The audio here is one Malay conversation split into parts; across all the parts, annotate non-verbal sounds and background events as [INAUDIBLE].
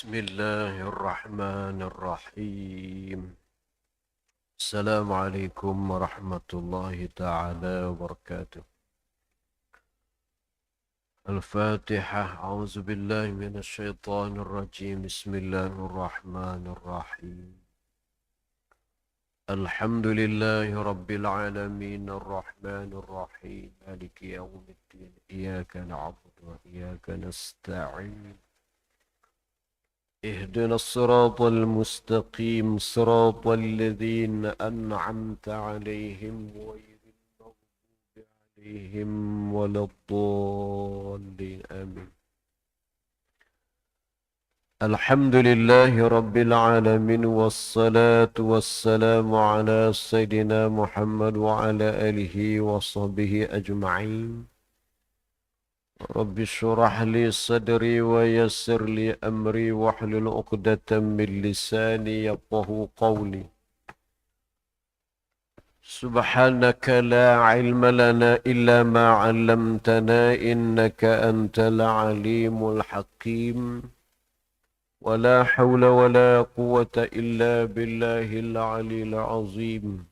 بسم الله الرحمن الرحيم. السلام عليكم ورحمة الله تعالى وبركاته. الفاتحة. أعوذ بالله من الشيطان الرجيم. بسم الله الرحمن الرحيم. الحمد لله رب العالمين الرحمن الرحيم. مالك يوم الدين. إياك نعبد وإياك نستعين. اهدنا الصراط المستقيم صراط الذين أنعمت عليهم غير المغضوب عليهم ولا الضالين آمين. الحمد لله رب العالمين والصلاة والسلام على سيدنا محمد وعلى آله وصحبه أجمعين. رب اشرح لي صدري ويسر لي أمري واحلل عقدة من لساني يفقه قولي. سبحانك لا علم لنا إلا ما علمتنا إنك أنت العليم الحكيم. ولا حول ولا قوة إلا بالله العلي العظيم.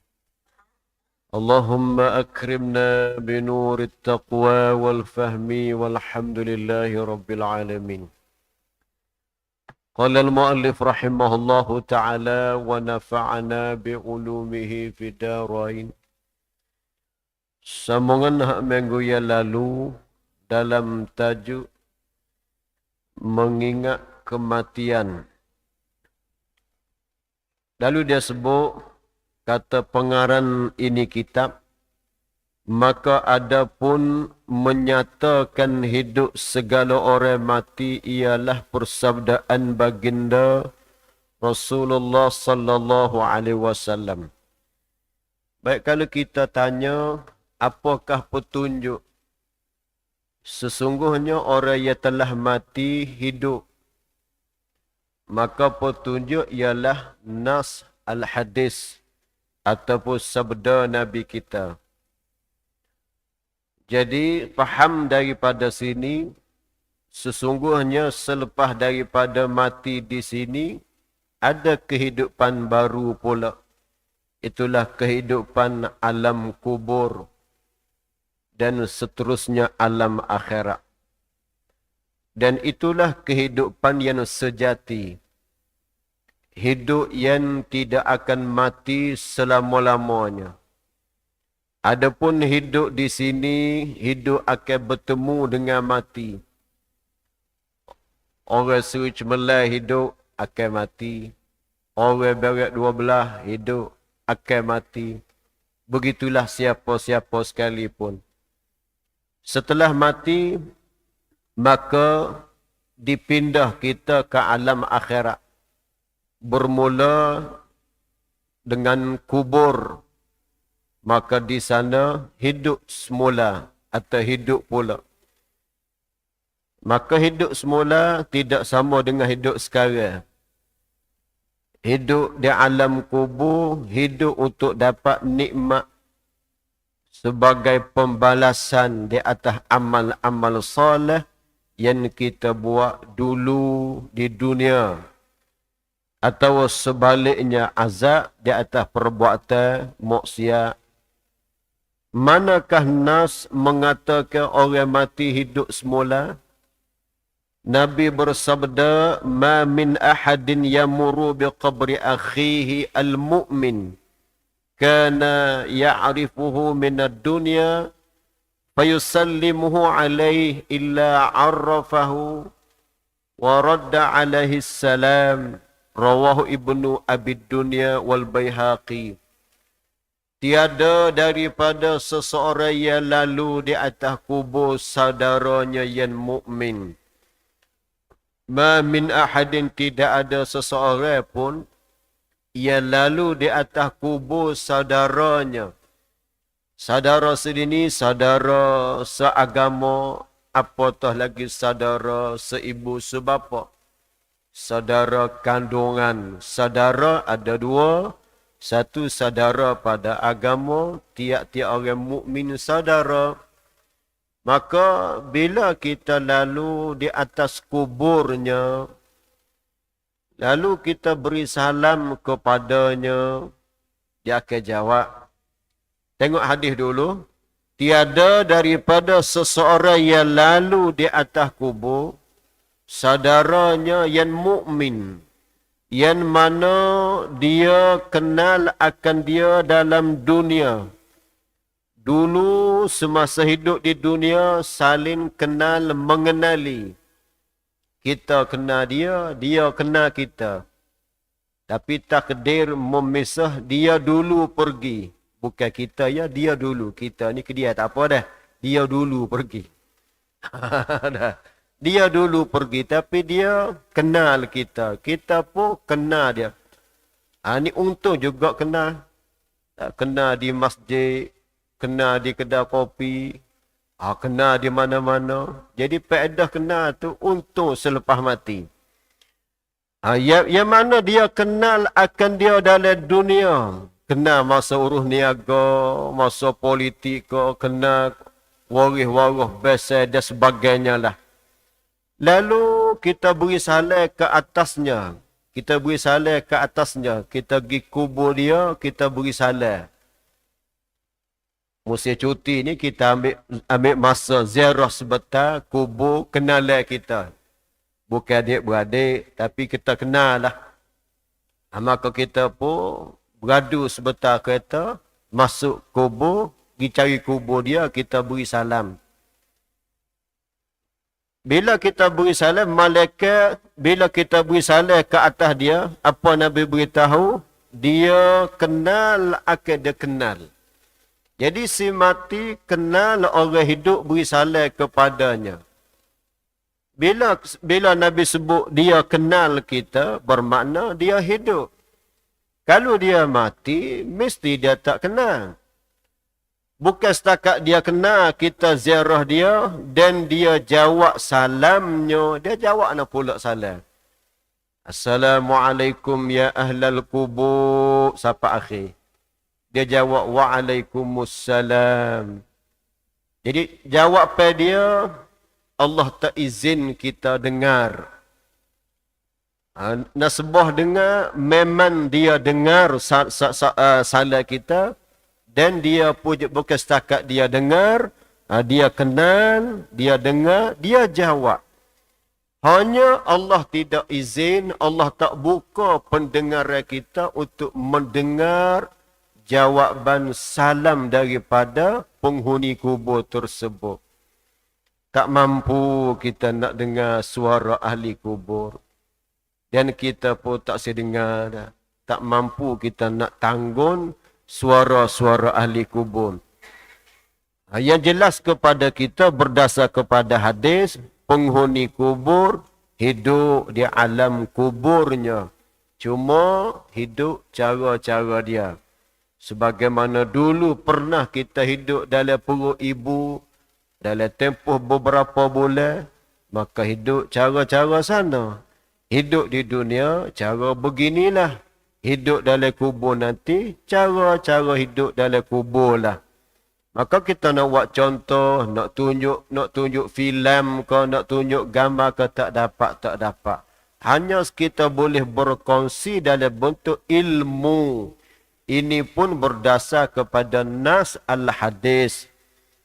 اللهم أكرمنا بنور التقوى والفهم والحمد لله رب العالمين قال المؤلف رحمه الله تعالى ونفعنا بعلومه في دارين Sambungan hak minggu yang lalu dalam tajuk mengingat kematian. Lalu dia sebut kata pengarang ini kitab maka ada pun menyatakan hidup segala orang mati ialah persabdaan baginda Rasulullah sallallahu alaihi wasallam. Baik kalau kita tanya apakah petunjuk sesungguhnya orang yang telah mati hidup maka petunjuk ialah nas al-hadis ataupun sabda Nabi kita. Jadi faham daripada sini sesungguhnya selepas daripada mati di sini ada kehidupan baru pula. Itulah kehidupan alam kubur dan seterusnya alam akhirat. Dan itulah kehidupan yang sejati hidup yang tidak akan mati selama-lamanya. Adapun hidup di sini, hidup akan bertemu dengan mati. Orang suci melai hidup akan mati. Orang berat dua belah hidup akan mati. Begitulah siapa-siapa sekalipun. Setelah mati, maka dipindah kita ke alam akhirat bermula dengan kubur. Maka di sana hidup semula atau hidup pula. Maka hidup semula tidak sama dengan hidup sekarang hidup di alam kubur hidup untuk dapat nikmat sebagai pembalasan di atas amal-amal soleh yang kita buat dulu di dunia atau sebaliknya azab di atas perbuatan maksiat. Manakah nas mengatakan orang mati hidup semula? Nabi bersabda ma min ahadin yamuru bi qabri akhihi al-mu'min. Kana ya'rifuhu min ad-dunya fayusallimuhu alayhi illa 'arrafahu wa radda alaihi salam Rawahu Ibnu Abi Dunya wal Baihaqi. Tiada daripada seseorang yang lalu di atas kubur saudaranya yang mukmin. Ma min ahadin tidak ada seseorang pun yang lalu di atas kubur saudaranya. Saudara sedini, saudara seagama, apatah lagi saudara seibu sebapa saudara kandungan. Saudara ada dua. Satu saudara pada agama, tiap-tiap orang mukmin saudara. Maka bila kita lalu di atas kuburnya, Lalu kita beri salam kepadanya. Dia akan jawab. Tengok hadis dulu. Tiada daripada seseorang yang lalu di atas kubur. Saudaranya yang mukmin yang mana dia kenal akan dia dalam dunia. Dulu semasa hidup di dunia saling kenal mengenali. Kita kenal dia, dia kenal kita. Tapi takdir memisah dia dulu pergi. Bukan kita ya, dia dulu. Kita ni ke dia tak apa dah. Dia dulu pergi. [LAUGHS] dia dulu pergi tapi dia kenal kita. Kita pun kenal dia. Ha, ni untung juga kenal. Kenal di masjid, kena di kedai kopi, ah, kena di mana-mana. Jadi faedah kena tu untuk selepas mati. Ah, yang, yang mana dia kenal akan dia dalam dunia. Kena masa urus niaga, masa politik ke, kena waris-waris besar dan sebagainya lah. Lalu kita beri salah ke atasnya. Kita beri salah ke atasnya. Kita pergi kubur dia, kita beri salah musim cuti ni kita ambil ambil masa ziarah sebentar kubur kenalan kita. Bukan adik-beradik tapi kita kenal lah. Maka kita pun beradu sebentar kereta masuk kubur pergi cari kubur dia kita beri salam. Bila kita beri salam, malaikat, bila kita beri salam ke atas dia, apa Nabi beritahu? Dia kenal akan dia kenal. Jadi si mati kenal orang hidup beri salam kepadanya. Bila bila Nabi sebut dia kenal kita, bermakna dia hidup. Kalau dia mati, mesti dia tak kenal. Bukan setakat dia kenal kita ziarah dia dan dia jawab salamnya. Dia jawab nak pula salam. Assalamualaikum ya ahlal kubur. Sampai akhir. Dia jawab waalaikumsalam. Jadi jawapan dia Allah tak izin kita dengar. Ha, nasbah dengar memang dia dengar uh, salah kita dan dia pun bukan setakat dia dengar, uh, dia kenal, dia dengar, dia jawab. Hanya Allah tidak izin, Allah tak buka pendengaran kita untuk mendengar jawaban salam daripada penghuni kubur tersebut. Tak mampu kita nak dengar suara ahli kubur. Dan kita pun tak sedengar. Tak mampu kita nak tanggung suara-suara ahli kubur. Ha, yang jelas kepada kita berdasar kepada hadis, penghuni kubur hidup di alam kuburnya. Cuma hidup cara-cara dia. Sebagaimana dulu pernah kita hidup dalam perut ibu dalam tempoh beberapa bulan, maka hidup cara-cara sana. Hidup di dunia, cara beginilah. Hidup dalam kubur nanti, cara-cara hidup dalam kubur lah. Maka kita nak buat contoh, nak tunjuk nak tunjuk filem ke, nak tunjuk gambar ke, tak dapat, tak dapat. Hanya kita boleh berkongsi dalam bentuk ilmu ini pun berdasar kepada nas al-hadis.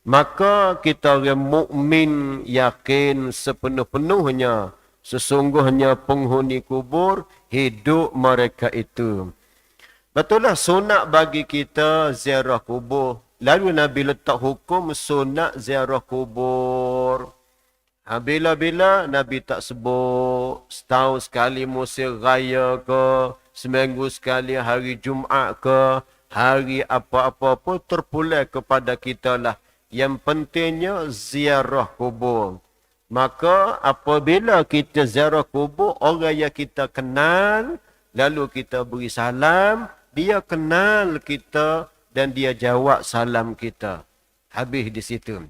Maka kita orang mukmin yakin sepenuh-penuhnya sesungguhnya penghuni kubur hidup mereka itu. Betullah sunat bagi kita ziarah kubur. Lalu Nabi letak hukum sunat ziarah kubur. Ha, bila-bila Nabi tak sebut setahun sekali musim raya ke, seminggu sekali hari Jumaat ke, hari apa-apa pun terpulang kepada kita lah. Yang pentingnya ziarah kubur. Maka apabila kita ziarah kubur, orang yang kita kenal, lalu kita beri salam, dia kenal kita dan dia jawab salam kita. Habis di situ.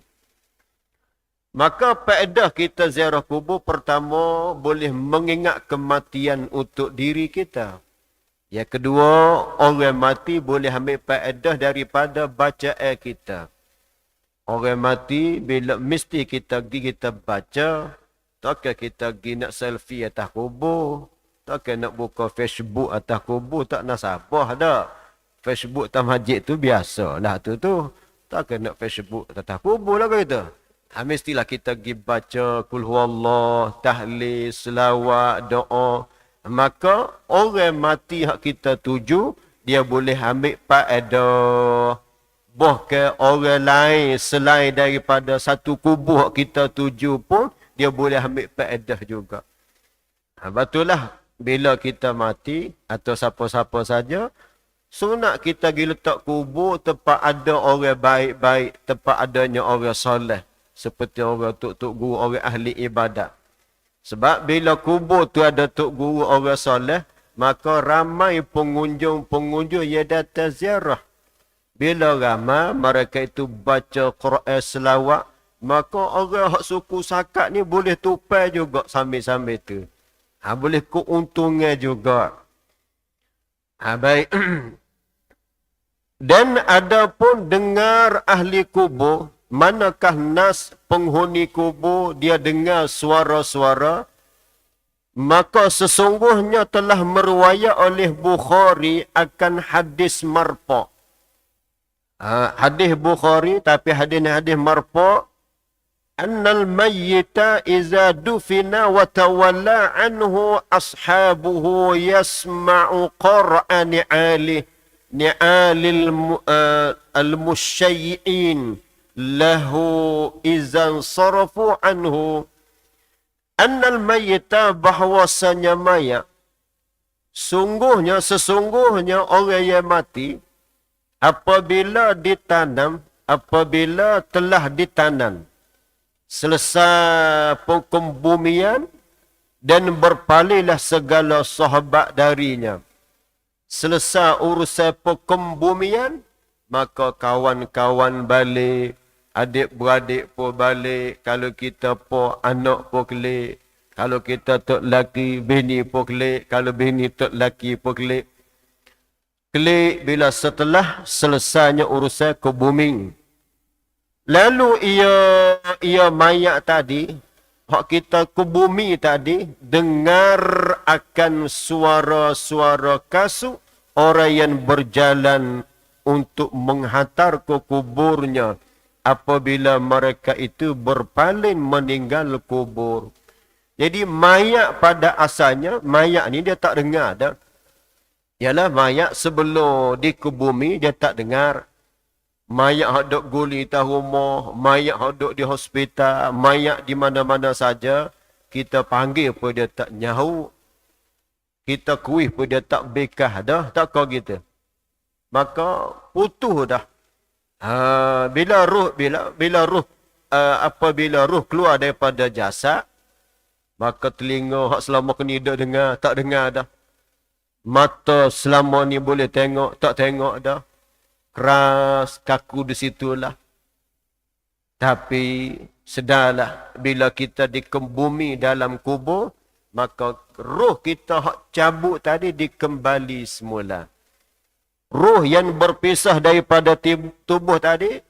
Maka faedah kita ziarah kubur pertama boleh mengingat kematian untuk diri kita. Yang kedua, orang mati boleh ambil faedah daripada bacaan kita. Orang mati bila mesti kita pergi kita baca, takkan kita pergi nak selfie atas kubur. Tak kena nak buka Facebook atas kubur tak nasabah dah. Facebook atas masjid tu biasa lah tu tu. Tak kena nak Facebook atas kubur lah kata. Ha, mestilah kita pergi baca kulhu Allah, tahlil, selawat, doa. Maka orang mati hak kita tuju, dia boleh ambil faedah. Boh ke orang lain selain daripada satu kubur kita tuju pun, dia boleh ambil faedah juga. Ha, betul lah bila kita mati atau siapa-siapa saja, sunat kita pergi letak kubur tempat ada orang baik-baik, tempat adanya orang soleh. Seperti orang tuk-tuk guru, orang ahli ibadat. Sebab bila kubur tu ada tuk guru orang soleh, maka ramai pengunjung-pengunjung yang datang ziarah. Bila ramai mereka itu baca Quran selawat, maka orang hak suku sakat ni boleh tupai juga sambil-sambil tu. Ha, boleh keuntungan juga. Ha, baik. [CLEARS THROAT] Dan ada pun dengar ahli kubur, manakah nas penghuni kubur dia dengar suara-suara, maka sesungguhnya telah meruaya oleh Bukhari akan hadis marpo. Ha, hadis Bukhari tapi hadis ni hadis marfu annal mayyita iza dufina wa tawalla anhu ashabuhu yasma'u qur'an ali ni'al al uh, mushayyin lahu iza sarafu anhu. Annal mayyita bahwasanya mayat sungguhnya sesungguhnya orang yang mati apabila ditanam apabila telah ditanam selesai pengkembumian dan berpalihlah segala sahabat darinya. Selesai urusan pengkembumian, maka kawan-kawan balik, adik-beradik pun balik, kalau kita pun anak pun kelik, kalau kita tok laki, bini pun kelik, kalau bini tok laki pun kelik. Kelik bila setelah selesainya urusan kebuming. Lalu ia ia mayat tadi, hak kita ke bumi tadi, dengar akan suara-suara kasut orang yang berjalan untuk menghantar ke kuburnya apabila mereka itu berpaling meninggal kubur. Jadi mayat pada asalnya, mayat ni dia tak dengar dah. Ialah mayat sebelum dikubumi dia tak dengar. Mayat duk guli di rumah, mayat duk di hospital, mayat di mana-mana saja, kita panggil pun dia tak nyahu. Kita kuih pun dia tak bekah dah, tak kau kita. Maka putuh dah. Ha, bila ruh, bila bila ruh, uh, apabila ruh keluar daripada jasad, maka telinga hak selama kini dah dengar, tak dengar dah. Mata selama ni boleh tengok, tak tengok dah keras kaku di situlah. Tapi sedarlah bila kita dikembumi dalam kubur, maka roh kita hak cabut tadi dikembali semula. Roh yang berpisah daripada tubuh tadi